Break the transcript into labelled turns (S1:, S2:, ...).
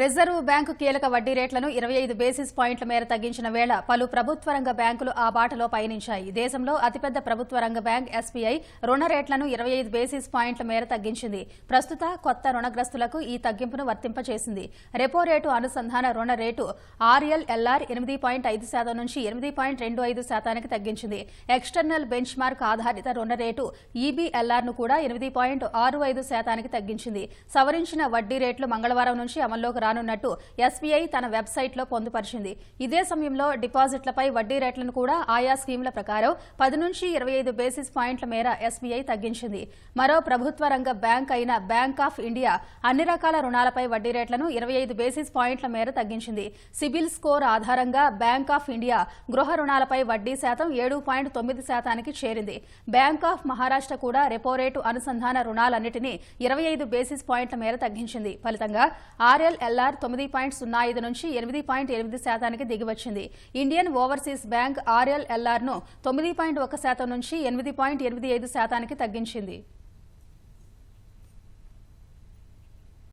S1: Reserve bank కీలక వడ్డీ రేట్లను ఇరవై ఐదు బేసిస్ పాయింట్ల మేర తగ్గించిన వేళ పలు ప్రభుత్వ రంగ బ్యాంకులు ఆ బాటలో పయనించాయి. దేశంలో అతిపెద్ద ప్రభుత్వ రంగ బ్యాంక్ ఎస్బీఐ రుణ రేట్లను ఇరవై ఐదు బేసిస్ పాయింట్ల మేర తగ్గించింది. ప్రస్తుత కొత్త రుణగ్రస్తులకు ఈ తగ్గింపును వర్తింపచేసింది. రెపో రేటు అనుసంధాన రుణ రేటు ఆర్ఎల్ఎల్ఆర్ ఎనిమిది పాయింట్ ఐదు శాతం నుంచి ఎనిమిది పాయింట్ రెండు ఐదు శాతానికి తగ్గించింది. ఎక్స్టర్నల్ బెంచ్ మార్క్ ఆధారిత రుణ రేటు ఈబీఎల్ఆర్ను కూడా ఎనిమిది పాయింట్ ఆరు ఐదు శాతానికి తగ్గించింది. సవరించిన వడ్డీ రేట్లు మంగళవారం నుంచి అమల్లోకి రానున్నట్టు ఎస్బీఐ తన వెబ్సైట్లో పొందుపరిచింది. ఇదే సమయంలో డిపాజిట్లపై వడ్డీ రేట్లను కూడా ఆయా స్కీమ్ల ప్రకారం పది నుంచి ఇరవై ఐదు బేసిస్ పాయింట్ల మేర ఎస్బీఐ తగ్గించింది. మరో ప్రభుత్వ రంగ బ్యాంక్ అయిన బ్యాంక్ ఆఫ్ ఇండియా అన్ని రకాల రుణాలపై వడ్డీ రేట్లను ఇరవై ఐదు బేసిస్ పాయింట్ల మేర తగ్గించింది. సిబిల్ స్కోర్ ఆధారంగా బ్యాంక్ ఆఫ్ ఇండియా గృహ రుణాలపై వడ్డీ శాతం ఏడు పాయింట్ తొమ్మిది శాతానికి చేరింది. బ్యాంక్ ఆఫ్ మహారాష్ట్ర కూడా రెపో రేటు అనుసంధాన రుణాలన్నింటినీ ఇరవై ఐదు బేసిస్ పాయింట్ల మేర తగ్గించింది. ఫలితంగా ఎల్ఆర్ తొమ్మిది పాయింట్ సున్నా ఐదు నుంచి ఎనిమిది పాయింట్ ఎనిమిది శాతానికి దిగివచ్చింది. ఇండియన్ ఓవర్సీస్ బ్యాంక్ ఆర్ఎల్ఎల్ఆర్ను తొమ్మిది పాయింట్ ఒక శాతం నుంచి ఎనిమిది పాయింట్ ఎనిమిది ఐదు శాతానికి తగ్గించింది.